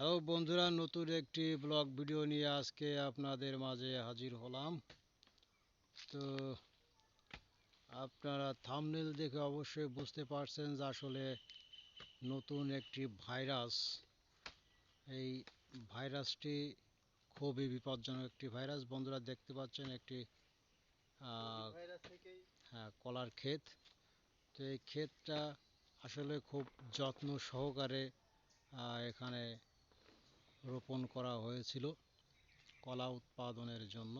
Hello বন্ধুরা, নতুন একটি ব্লগ ভিডিও নিয়ে আজকে আপনাদের মাঝে হাজির হলাম। তো আপনারা থামনেল দেখে অবশ্যই বুঝতে পারছেন যে আসলে নতুন একটি ভাইরাস, এই ভাইরাসটি খুবই বিপজ্জনক একটি ভাইরাস। বন্ধুরা দেখতে পাচ্ছেন একটি হ্যাঁ কলার ক্ষেত। তো এই ক্ষেতটা আসলে খুব যত্ন সহকারে এখানে রোপণ করা হয়েছিল কলা উৎপাদনের জন্য।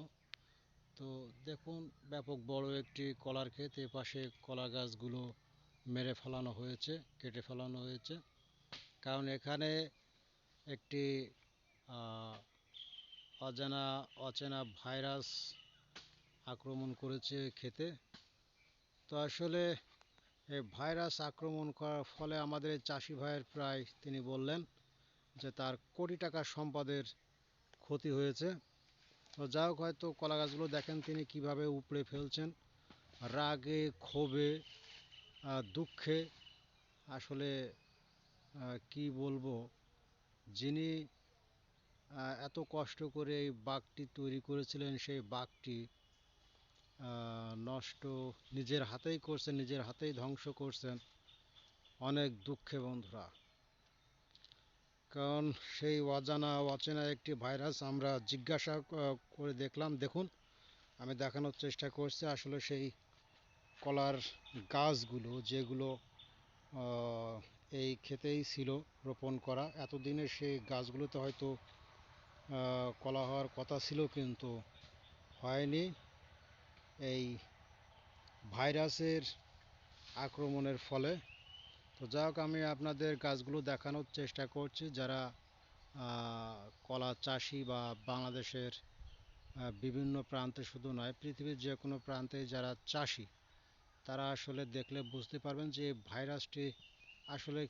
তো দেখুন, ব্যাপক বড় একটি কলার ক্ষেত, এ পাশে কলা গাছগুলো মেরে ফেলানো হয়েছে, কেটে ফেলানো হয়েছে। কারণ এখানে একটি অজানা, অচেনা ভাইরাস আক্রমণ করেছে খেতে তো আসলে এই ভাইরাস আক্রমণ করার ফলে আমাদের চাষি ভাইয়ের প্রায় তিনি বললেন যে তার কোটি টাকা সম্পদের ক্ষতি হয়েছে। তো যা হোক, হয়তো কলা গাছগুলো দেখেন তিনি কীভাবে উপড়ে ফেলছেন। রাগে, ক্ষোভে দুঃখে আসলে কি বলব? যিনি এত কষ্ট করে এই বাঘটি তৈরি করেছিলেন, সেই বাঘটি নষ্ট নিজের হাতেই করছেন, নিজের হাতেই ধ্বংস করছেন। অনেক দুঃখে বন্ধুরা। কারণ সেই অজানা, অচেনা একটি ভাইরাস আমরা জিজ্ঞাসা করে দেখলাম। দেখুন, আমি দেখানোর চেষ্টা করছি। আসলে সেই কলার গাছগুলো যেগুলো এই ক্ষেতেই ছিল রোপণ করা, এতদিনে সেই গাছগুলোতে হয়তো কলা হওয়ার কথা ছিল কিন্তু হয়নি। এই ভাইরাসের আক্রমণের ফলে তো যাই হোক, আমি আপনাদের গাছগুলো দেখানোর চেষ্টা করছি। যারা কলা চাষি বা বাংলাদেশের বিভিন্ন প্রান্তে শুধু নয়, পৃথিবীর যে কোনো প্রান্তে যারা চাষি, তারা আসলে দেখলে বুঝতে পারবেন যে ভাইরাসটি আসলে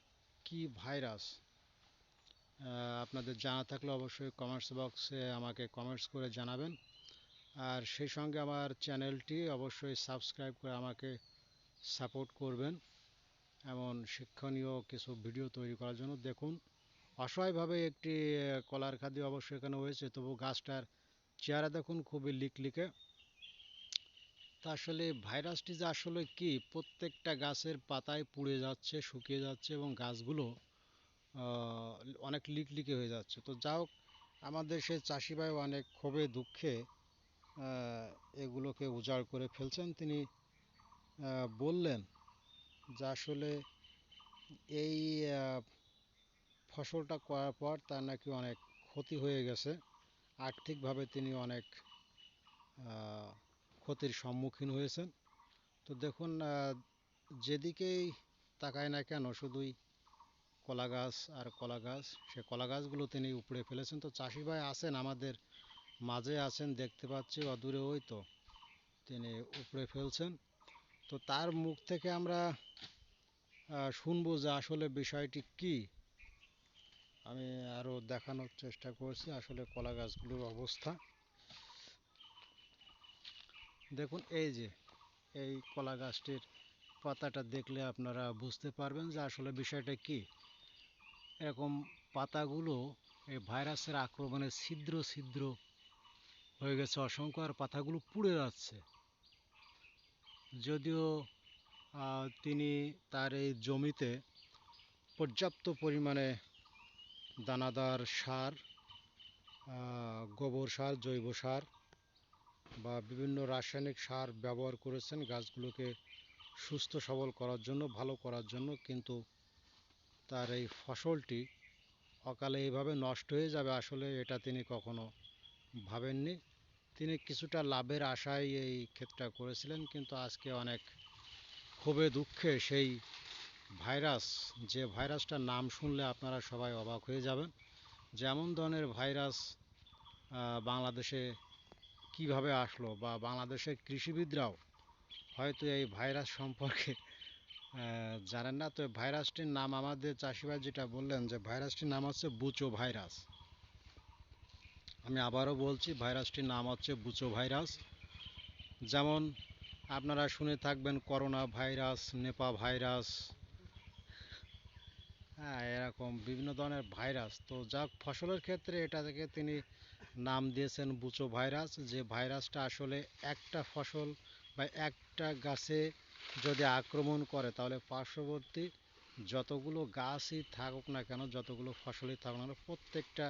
কি ভাইরাস। আপনাদের জানা থাকলে অবশ্যই কমেন্টস বক্সে আমাকে কমেন্টস করে জানাবেন। আর সেই সঙ্গে আমার চ্যানেলটি অবশ্যই সাবস্ক্রাইব করে আমাকে সাপোর্ট করবেন। এমন শিক্ষণীয় কিছু ভিডিও তৈরি করার জন্য দেখুন। অসহায়ভাবে একটি কলার খাদি অবশ্য এখানে হয়েছে, তবু গাছটার চেহারা দেখুন খুবই লিকলিকে। তা আসলে ভাইরাসটি যে আসলে কি, প্রত্যেকটা গাছের পাতায় পুড়ে যাচ্ছে, শুকিয়ে যাচ্ছে এবং গাছগুলো অনেক লিকলিকে হয়ে যাচ্ছে। তো যা হোক, আমাদের সেই চাষি ভাই অনেক ক্ষোভে, দুঃখে এগুলোকে উজাড় করে ফেলছেন। তিনি বললেন যে আসলে এই ফসলটা করার পর তার নাকি অনেক ক্ষতি হয়ে গেছে। আর্থিকভাবে তিনি অনেক ক্ষতির সম্মুখীন হয়েছেন। তো দেখুন যেদিকেই তাকায় না কেন, শুধুই কলা গাছ আর কলা গাছ, সে কলা গাছগুলো তিনি উপড়ে ফেলেছেন। তো চাষি ভাই আছেন, আমাদের মাঝে আছেন, দেখতে পাচ্ছি, অদূরে ওই তো তিনি উপড়ে ফেলছেন। তো তার মুখ থেকে আমরা শুনব যে আসলে বিষয়টি কি। আমি আরও দেখানোর চেষ্টা করছি আসলে কলা গাছগুলোর অবস্থা। দেখুন, এই যে, এই কলা গাছটির পাতাটা দেখলে আপনারা বুঝতে পারবেন যে আসলে বিষয়টা কি। এরকম পাতাগুলো এই ভাইরাসের আক্রমণে ছিদ্র ছিদ্র হয়ে গেছে, অসংখ্য আর পাতাগুলো পুড়ে যাচ্ছে। যদিও তিনি তার এই জমিতে পর্যাপ্ত পরিমাণে দানাদার সার গোবর সার, জৈব সার বা বিভিন্ন রাসায়নিক সার ব্যবহার করেছেন গাছগুলোকে সুস্থ সবল করার জন্য, ভালো করার জন্য, কিন্তু তার এই ফসলটি অকালে এইভাবে নষ্ট হয়ে যাবে আসলে এটা তিনি কখনো ভাবেননি। তিনি কিছুটা লাভের আশায় এই ক্ষেতটা করেছিলেন, কিন্তু আজকে অনেক ক্ষোভে, দুঃখে সেই ভাইরাস, যে ভাইরাসটার নাম শুনলে আপনারা সবাই অবাক হয়ে যাবেন। যেমন ধরনের ভাইরাস বাংলাদেশে কীভাবে আসলো বা বাংলাদেশের কৃষিবিদরাও হয়তো এই ভাইরাস সম্পর্কে জানেন না। তো ভাইরাসটির নাম আমাদের চাষিভাই যেটা বললেন যে ভাইরাসটির নাম হচ্ছে বুচো ভাইরাস। আমি আবারও বলছি, ভাইরাসটির নাম হচ্ছে বুচো ভাইরাস। যেমন আপনারা শুনে থাকবেন, করোনা ভাইরাস, নেপা ভাইরাস হ্যাঁ এরকম বিভিন্ন ধরনের ভাইরাস। তো যাক, ফসলের ক্ষেত্রে এটা থেকে তিনি নাম দিয়েছেন বুচো ভাইরাস। যে ভাইরাসটা আসলে একটা ফসল বা একটা গাছে যদি আক্রমণ করে, তাহলে পার্শ্ববর্তী যতগুলো গাছই থাকুক না কেন, যতগুলো ফসলই থাকুক না প্রত্যেকটা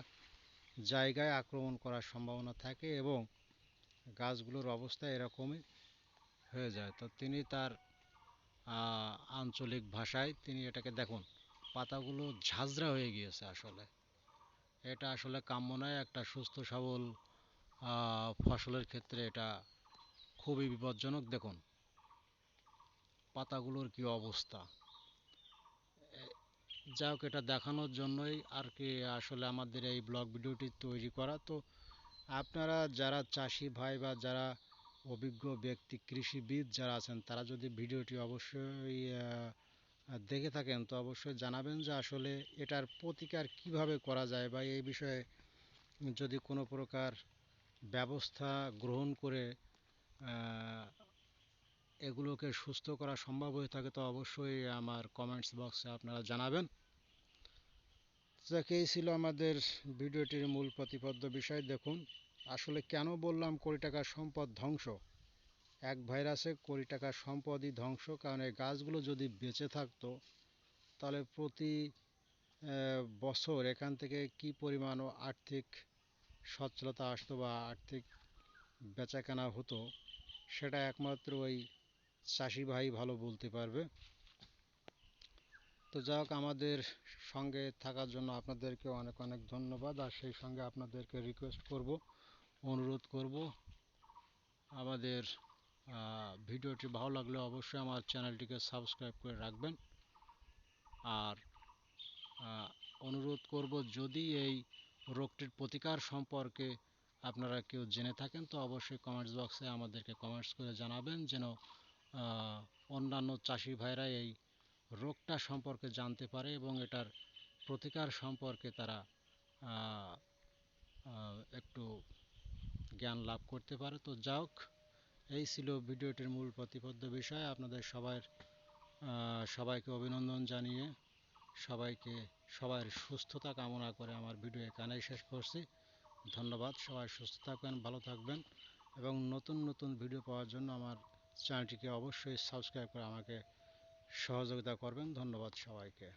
জায়গায় আক্রমণ করার সম্ভাবনা থাকে এবং গাছগুলোর অবস্থা এরকমই হয়ে যায়। তো তিনি তার আঞ্চলিক ভাষায় তিনি এটাকে, দেখুন, পাতাগুলো ঝাঁঝরা হয়ে গিয়েছে আসলে। এটা আসলে কাম্য নয়, একটা সুস্থ সবল ফসলের ক্ষেত্রে এটা খুবই বিপজ্জনক। দেখুন, পাতাগুলোর কি অবস্থা? যাই হোক, এটা দেখানোর জন্যই আর কি আসলে আমাদের এই ব্লগ ভিডিওটি তৈরি করা। তো আপনারা যারা চাষি ভাই বা যারা অভিজ্ঞ ব্যক্তি, কৃষিবিদ যারা আছেন, তারা যদি ভিডিওটি অবশ্যই দেখে থাকেন, তো অবশ্যই জানাবেন যে আসলে এটার প্রতিকার কীভাবে করা যায় বা এই বিষয়ে যদি কোনো প্রকার ব্যবস্থা গ্রহণ করে এগুলোকে সুস্থ করা সম্ভব হয়ে থাকে, তো অবশ্যই আমার কমেন্টস বক্সে আপনারা জানাবেন। এই ছিল আমাদের ভিডিওটির মূল প্রতিপদ্য বিষয়। দেখুন, আসলে কেন বললাম কোটি টাকার সম্পদ ধ্বংস? এক ভাইরাসে কোটি টাকার সম্পদই ধ্বংস, কারণ এই গাছগুলো যদি বেঁচে থাকতো, তাহলে প্রতি বছর এখান থেকে কি পরিমাণ আর্থিক সচ্ছলতা আসতো বা আর্থিক বেচাকেনা হতো, সেটা একমাত্র ওই চাষি ভাই ভালো বলতে পারবে। তো যাই হোক, আমাদের সঙ্গে থাকার জন্য আপনাদেরকে অনেক অনেক ধন্যবাদ। আর সেই সঙ্গে আপনাদেরকে রিকোয়েস্ট করব, অনুরোধ করব, আমাদের ভিডিওটি ভালো লাগলে অবশ্যই আমার চ্যানেলটিকে সাবস্ক্রাইব করে রাখবেন। আর অনুরোধ করব, যদি এই রোগটির প্রতিকার সম্পর্কে আপনারা কেউ জেনে থাকেন, তো অবশ্যই কমেন্টস বক্সে আমাদেরকে কমেন্টস করে জানাবেন, যেন অন্যান্য চাষি ভাইরা এই রোগটা সম্পর্কে জানতে পারে এবং এটার প্রতিকার সম্পর্কে তারা একটু জ্ঞান লাভ করতে পারে। তো যাক এই ছিল ভিডিওটির মূল প্রতিপাদ্য বিষয়। আপনাদের সবার সবাইকে অভিনন্দন জানিয়ে সবাইকে সবার সুস্থতা কামনা করে আমার ভিডিও এখানেই শেষ করছি। ধন্যবাদ। সবাই সুস্থ থাকবেন, ভালো থাকবেন এবং নতুন নতুন ভিডিও পাওয়ার জন্য আমার চ্যানেলটিকে অবশ্যই সাবস্ক্রাইব করে আমাকে সহযোগিতা করবেন। ধন্যবাদ সবাইকে।